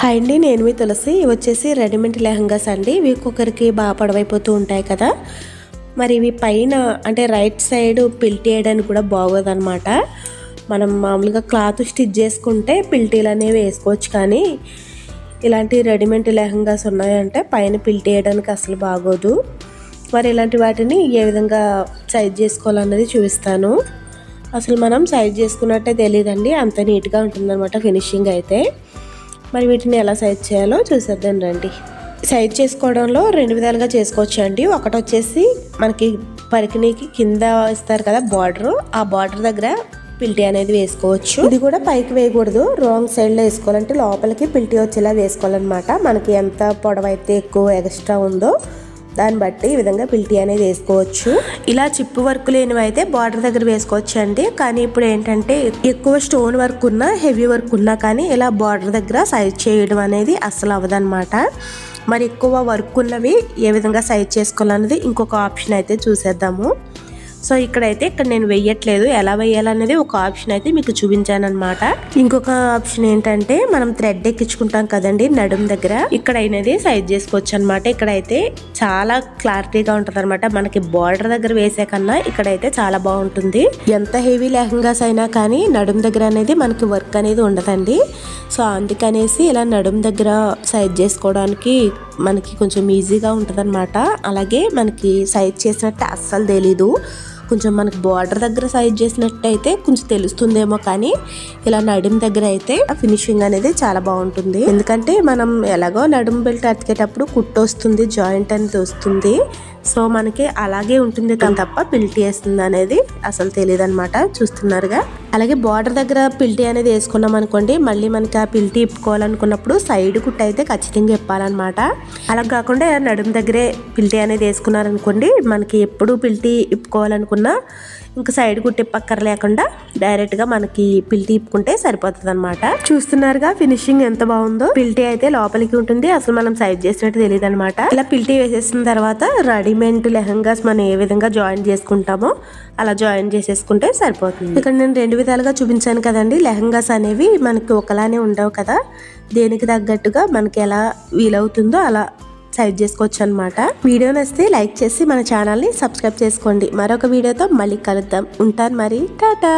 Hi అండి నేను మీ తులసి. ఇవి వచ్చేసి రెడీమేడ్ లెహంగాస్ అండి. ఇవి ఒక్కొక్కరికి బాగా పొడవైపోతూ ఉంటాయి కదా. మరి ఇవి పైన అంటే రైట్ సైడ్ పిల్టీ వేయడానికి కూడా బాగోదన్నమాట. మనం మామూలుగా క్లాత్ స్టిచ్ చేసుకుంటే పిల్టీలు అనేవి వేసుకోవచ్చు కానీ ఇలాంటి రెడీమేడ్ లెహంగాస్ ఉన్నాయంటే పైన పిల్టీ వేయడానికి అసలు బాగోదు. మరి ఇలాంటి వాటిని ఏ విధంగా సైజ్ చేసుకోవాలన్నది చూపిస్తాను. అసలు మనం సైజ్ చేసుకున్నట్టే తెలియదండి అంత నీట్గా ఉంటుందన్నమాట ఫినిషింగ్ అయితే. మరి వీటిని ఎలా సైజ్ చేయాలో చూసేద్దాం రండి. సైజ్ చేసుకోవడంలో రెండు విధాలుగా చేసుకోవచ్చు అండి ఒకటి వచ్చేసి మనకి పరికిణీకి కింద ఇస్తారు కదా బార్డర్ ఆ బార్డర్ దగ్గర పిల్టీ అనేది వేసుకోవచ్చు. ఇది కూడా పైకి వేయకూడదు. రాంగ్ సైడ్లో వేసుకోవాలంటే లోపలికి పిల్టీ వచ్చేలా వేసుకోవాలన్నమాట. మనకి ఎంత పొడవైతే ఎక్కువ ఎక్స్ట్రా ఉందో దాన్ని బట్టి ఈ విధంగా పిల్టీ అనేది వేసుకోవచ్చు. ఇలా చిప్పు వర్క్ లేనివి అయితే బార్డర్ దగ్గర వేసుకోవచ్చు అండి కానీ ఇప్పుడు ఏంటంటే ఎక్కువ స్టోన్ వర్క్ ఉన్నా హెవీ వర్క్ ఉన్నా కానీ ఇలా బార్డర్ దగ్గర సైజ్ చేయడం అనేది అస్సలు అవ్వదన్నమాట. మరి ఎక్కువ వర్క్ ఉన్నవి ఏ విధంగా సైజ్ చేసుకోవాలన్నది ఇంకొక ఆప్షన్ అయితే చూసేద్దాము. సో ఇక్కడైతే ఇక్కడ నేను వెయ్యట్లేదు. ఎలా వెయ్యాలనేది ఒక ఆప్షన్ అయితే మీకు చూపించాను అనమాట ఇంకొక ఆప్షన్ ఏంటంటే మనం థ్రెడ్ ఎక్కించుకుంటాం కదండి నడుం దగ్గర. ఇక్కడ అయినది సైజ్ చేసుకోవచ్చు అనమాట ఇక్కడైతే చాలా క్లారిటీగా ఉంటుంది అనమాట మనకి బార్డర్ దగ్గర వేసే కన్నా ఇక్కడైతే చాలా బాగుంటుంది. ఎంత హెవీ లెహంగాస్ అయినా కానీ నడుం దగ్గర అనేది మనకి వర్క్ అనేది ఉండదండి. సో అందుకనేసి ఇలా నడుం దగ్గర సైజ్ చేసుకోవడానికి మనకి కొంచెం ఈజీగా ఉంటుంది అలాగే మనకి సైజ్ చేసినట్టు అస్సలు తెలీదు. కొంచెం మనకి బార్డర్ దగ్గర సైజ్ చేసినట్టయితే కొంచెం తెలుస్తుందేమో కానీ ఇలా నడుం దగ్గర అయితే ఫినిషింగ్ అనేది చాలా బాగుంటుంది. ఎందుకంటే మనం ఎలాగో నడుం బెల్ట్ అతికేటప్పుడు కుట్టు వస్తుంది జాయింట్ అనేది వస్తుంది. సో మనకి అలాగే ఉంటుంది కానీ తప్ప బిల్ట్ వేస్తుంది అనేది అసలు తెలియదు అనమాట చూస్తున్నారుగా? అలాగే బార్డర్ దగ్గర పిల్టీ అనేది వేసుకున్నాం అనుకోండి మళ్ళీ మనకి ఆ పిల్టీ ఇప్పుకోవాలనుకున్నప్పుడు సైడ్ కుట్ట అయితే ఖచ్చితంగా ఇప్పాలన్నమాట. అలా కాకుండా నడుము దగ్గరే పిల్టీ అనేది వేసుకున్నారనుకోండి మనకి ఎప్పుడు పిల్టీ ఇప్పుకోవాలనుకున్నా ఇంకా సైడ్ కుట్టి పక్కర లేకుండా డైరెక్ట్గా మనకి పిల్టీ ఇప్పుకుంటే సరిపోతుంది అనమాట చూస్తున్నారుగా ఫినిషింగ్ ఎంత బాగుందో. పిల్టీ అయితే లోపలికి ఉంటుంది అసలు మనం సైజ్ చేసినట్టు తెలియదు అనమాట ఇలా పిల్టీ వేసేసిన తర్వాత రెడీమేడ్ లెహంగాస్ మనం ఏ విధంగా జాయిన్ చేసుకుంటామో అలా జాయిన్ చేసేసుకుంటే సరిపోతుంది. ఇక్కడ నేను రెండు విధాలుగా చూపించాను కదండి. లెహంగాస్ అనేవి మనకి ఒకలానే ఉండవు కదా. దేనికి తగ్గట్టుగా మనకి ఎలా వీలవుతుందో అలా సైడ్ చేసుకోవచ్చు అనమాట వీడియో నచ్చితే లైక్ చేసి మన ఛానల్ని సబ్స్క్రైబ్ చేసుకోండి. మరొక వీడియోతో మళ్ళీ కలుద్దాం. ఉంటాను మరి. టాటా!